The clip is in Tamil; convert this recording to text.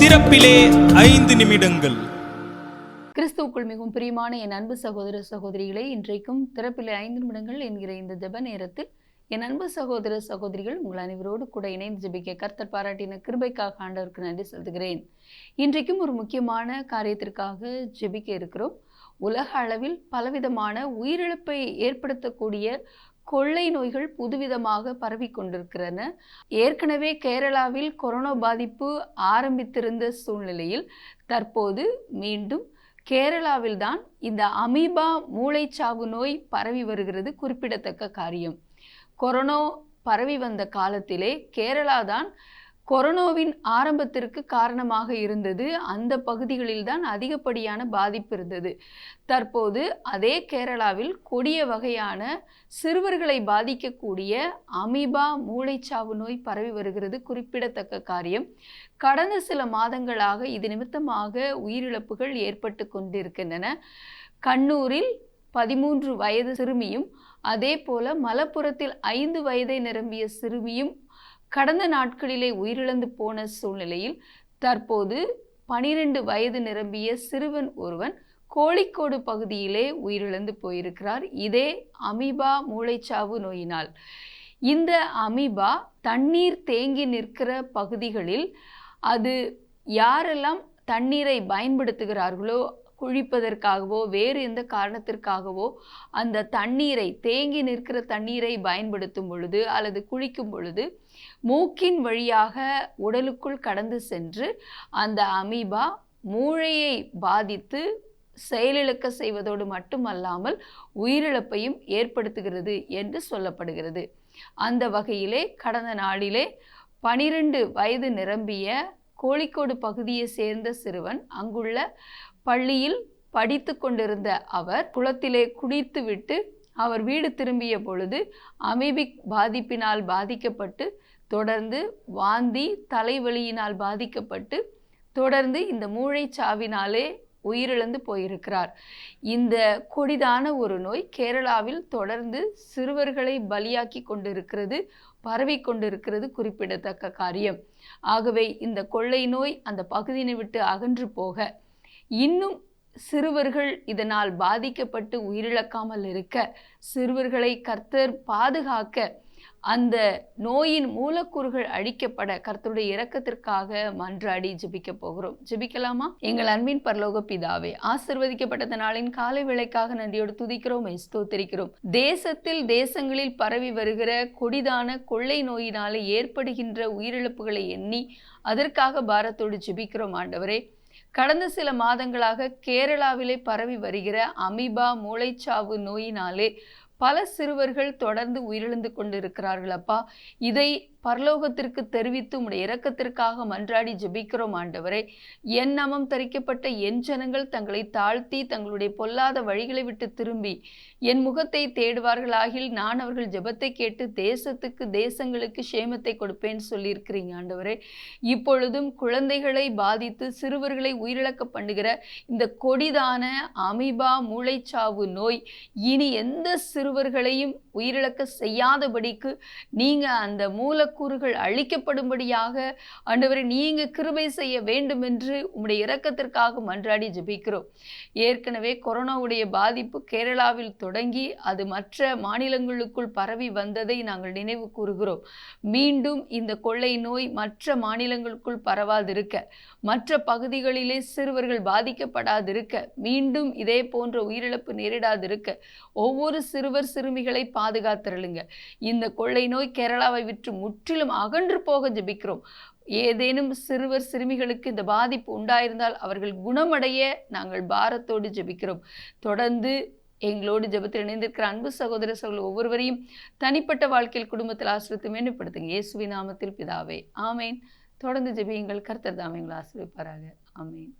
திறப்பிலே ஐந்து நிமிடங்கள். கிறிஸ்துவுக்குள் மிகவும் பிரியமான என் அன்பு சகோதர சகோதரிகளே இன்றைக்கும் திறப்பிலே ஐந்து நிமிடங்கள் என்கிற இந்த ஜெப நேரத்தில் என் அன்பு சகோதர சகோதரிகள் உங்கள் அனைவரோடு கூட இணைந்து ஜெபிக்க கர்த்தர் பாராட்டின கிருபைக்காக ஆண்டவருக்கு நன்றி செலுத்துகிறேன். இன்றைக்கும் ஒரு முக்கியமான காரியத்திற்காக ஜெபிக்க இருக்கிறோம். உலக அளவில் பலவிதமான உயிரிழப்பை ஏற்படுத்தக்கூடிய கொள்ளை நோய்கள் புதுவிதமாக பரவி கொண்டிருக்கிறன. ஏற்கனவே கேரளாவில் கொரோனா பாதிப்பு ஆரம்பித்திருந்த சூழ்நிலையில் தற்போது மீண்டும் கேரளாவில்தான் இந்த அமீபா மூளைச்சாவு நோய் பரவி வருகிறது குறிப்பிடத்தக்க காரியம். கொரோனா பரவி வந்த காலத்திலே கேரளா தான் கொரோனாவின் ஆரம்பத்திற்கு காரணமாக இருந்தது. அந்த பகுதிகளில் தான் அதிகப்படியான பாதிப்பு இருந்தது. தற்போது அதே கேரளாவில் கொடிய வகையான சிறுவர்களை பாதிக்கக்கூடிய அமீபா மூளைச்சாவு நோய் பரவி வருகிறது. குறிப்பிடத்தக்க காரியம். கடந்த சில மாதங்களாக இது நிமித்தமாக உயிரிழப்புகள் ஏற்பட்டு கொண்டிருக்கின்றன. கண்ணூரில் பதிமூன்று வயது சிறுமியும் அதே போல மலப்புரத்தில் ஐந்து வயதை நிரம்பிய சிறுமியும் கடந்த நாட்களிலே உயிரிழந்து போன சூழ்நிலையில் தற்போது பனிரெண்டு வயது நிரம்பிய சிறுவன் ஒருவன் கோழிக்கோடு பகுதியிலே உயிரிழந்து போயிருக்கிறார். இதே அமீபா மூளைச்சாவு நோயினால். இந்த அமீபா தண்ணீர் தேங்கி நிற்கிற பகுதிகளில் அது யாரெல்லாம் தண்ணீரை பயன்படுத்துகிறார்களோ குழிப்பதற்காகவோ வேறு எந்த காரணத்திற்காகவோ அந்த தண்ணீரை தேங்கி நிற்கிற தண்ணீரை பயன்படுத்தும் பொழுது அல்லது குளிக்கும் பொழுது மூக்கின் வழியாக உடலுக்குள் கடந்து சென்று அந்த அமீபா மூளையை பாதித்து செயலிழக்க செய்வதோடு மட்டுமல்லாமல் உயிரிழப்பையும் ஏற்படுத்துகிறது என்று சொல்லப்படுகிறது. அந்த வகையிலே கடந்த நாளிலே பனிரெண்டு வயது நிரம்பிய கோழிக்கோடு பகுதியை சேர்ந்த சிறுவன் அங்குள்ள பள்ளியில் படித்து கொண்டிருந்த அவர் குளத்திலே குடித்துவிட்டு அவர் வீடு திரும்பிய பொழுது அமீபிக் பாதிப்பினால் பாதிக்கப்பட்டு தொடர்ந்து வாந்தி தலைவலியினால் பாதிக்கப்பட்டு தொடர்ந்து இந்த மூளைச்சாவினாலே உயிரிழந்து போயிருக்கிறார். இந்த கொடிதான ஒரு நோய் கேரளாவில் தொடர்ந்து சிறுவர்களை பலியாக்கி கொண்டிருக்கிறது பரவி கொண்டிருக்கிறது குறிப்பிடத்தக்க காரியம். ஆகவே இந்த கொள்ளை நோய் அந்த பகுதியினை விட்டு அகன்று போக இன்னும் சிறுவர்கள் இதனால் பாதிக்கப்பட்டு உயிரிழக்காமல் இருக்க சிறுவர்களை கர்த்தர் பாதுகாக்க அந்த நோயின் மூலக்கூறுகள் அழிக்கப்பட கர்த்தருடைய இரக்கத்திற்காக மன்றாடி ஜெபிக்க போகிறோம். ஜெபிக்கலாமா? எங்கள் அன்பின் பரலோக பிதாவே ஆசிர்வதிக்கப்பட்ட நாளின் காலை விளைக்காக நன்றியோடு துதிக்கிறோம் ஸ்தோத்திரிக்கிறோம். தேசத்தில் தேசங்களில் பரவி வருகிற கொடிதான கொள்ளை நோயினாலே ஏற்படுகின்ற உயிரிழப்புகளை எண்ணி அதற்காக பாரத்தோடு ஜெபிக்கிறோம் ஆண்டவரே. கடந்த சில மாதங்களாக கேரளாவிலே பரவி வருகிற அமீபா மூளைச்சாவு நோயினாலே பல சிறுவர்கள் தொடர்ந்து உயிரிழந்து கொண்டிருக்கிறார்கள் அப்பா இதை பரலோகத்திற்கு தெரிவித்து உம்முடைய இரக்கத்திற்காக மன்றாடி ஜெபிக்கிறோம் ஆண்டவரே. என் நாமம் தரிக்கப்பட்ட என் ஜனங்கள் தங்களை தாழ்த்தி தங்களுடைய பொல்லாத வழிகளை விட்டு திரும்பி என் முகத்தை தேடுவார்களாகில் நான் அவர்கள் ஜெபத்தை கேட்டு தேசத்துக்கு தேசங்களுக்கு சேமத்தை கொடுப்பேன்னு சொல்லியிருக்கிறீங்க ஆண்டவரே. இப்பொழுதும் குழந்தைகளை பாதித்து சிறுவர்களை உயிரிழக்க பண்ணுகிற இந்த கொடிதான அமீபா மூளைச்சாவு நோய் இனி எந்த சிறுவர்களையும் உயிரிழக்க செய்யாதபடிக்கு நீங்கள் அந்த மூல மூலக்கூறுகள் அழிக்கப்படும்படியாக ஆண்டவரை நீங்க கிருபை செய்ய வேண்டும் என்று உம்முடைய இரக்கத்திற்காக மன்றாடி ஜெபிக்கிறோம். ஏற்கனவே கொரோனாவுடைய பாதிப்பு கேரளாவில் தொடங்கி அது மற்ற மாநிலங்களுக்குள் பரவி வந்ததை நாங்கள் நினைவு கூறுகிறோம். மீண்டும் இந்த கொள்ளை நோய் மற்ற மாநிலங்களுக்குள் பரவாதிருக்க மற்ற பகுதிகளிலே சிறுவர்கள் பாதிக்கப்படாதிருக்க மீண்டும் இதே போன்ற உயிரிழப்பு நேரிடாதிருக்க ஒவ்வொரு சிறுவர் சிறுமிகளை பாதுகாத்திரளுங்க. இந்த கொள்ளை நோய் கேரளாவை விற்று முற்றிலும் அகன்று போக ஜெபிக்கிறோம். ஏதேனும் சிறுவர் சிறுமிகளுக்கு இந்த பாதிப்பு உண்டாயிருந்தால் அவர்கள் குணமடைய நாங்கள் பாரத்தோடு ஜெபிக்கிறோம். தொடர்ந்து எங்களோடு ஜெபத்தில் இணைந்திருக்கிற அன்பு சகோதர சகோதரர் ஒவ்வொருவரையும் தனிப்பட்ட வாழ்க்கையில் குடும்பத்தில் ஆசிரியத்தை மேன்மைப்படுத்துங்க. இயேசுவி நாமத்தில் பிதாவே. ஆமேன். தொடர்ந்து ஜெபியுங்கள். கர்த்தர் தாமங்களை ஆசிரியப்பாராக ஆமேன்.